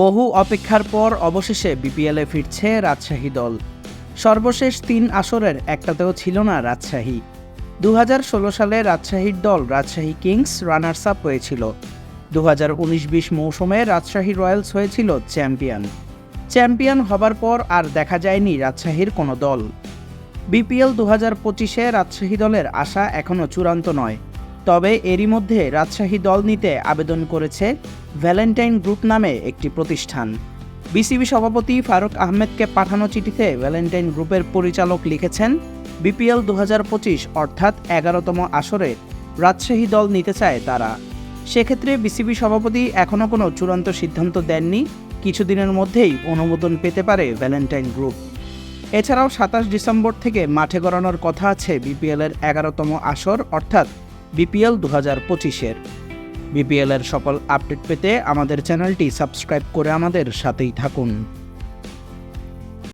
বহু অপেক্ষার পর অবশেষে বিপিএলে ফিরছে রাজশাহী দল। সর্বশেষ তিন আসরের একটাতেও ছিল না রাজশাহী। দু হাজার ষোলো সালে রাজশাহীর দল রাজশাহী কিংস রানার্স আপ হয়েছিল। দু হাজার উনিশ বিশ মৌসুমে রাজশাহী রয়্যালস হয়েছিল চ্যাম্পিয়ন। চ্যাম্পিয়ন হবার পর আর দেখা যায়নি রাজশাহীর কোনো দল। বিপিএল দু হাজার পঁচিশে রাজশাহী দলের আশা এখনও চূড়ান্ত নয়। তবে এরই মধ্যে রাজশাহী দল নিতে আবেদন করেছে ভ্যালেন্টাইন গ্রুপ নামে একটি প্রতিষ্ঠান। বিসিবি সভাপতি ফারুক আহমেদকে পাঠানো চিঠিতে ভ্যালেন্টাইন গ্রুপের পরিচালক লিখেছেন, বিপিএল দু হাজার পঁচিশ অর্থাৎ এগারোতম আসরে রাজশাহী দল নিতে চায় তারা। সেক্ষেত্রে বিসিবি সভাপতি এখনও কোনো চূড়ান্ত সিদ্ধান্ত দেননি, কিছুদিনের মধ্যেই অনুমোদন পেতে পারে ভ্যালেন্টাইন গ্রুপ। এছাড়াও সাতাশ ডিসেম্বর থেকে মাঠে গড়ানোর কথা আছে বিপিএলের এগারোতম আসর অর্থাৎ বিপিএল দু হাজার পঁচিশের। বিপিএলের সকল আপডেট পেতে আমাদের চ্যানেলটি সাবস্ক্রাইব করে আমাদের সাথেই থাকুন।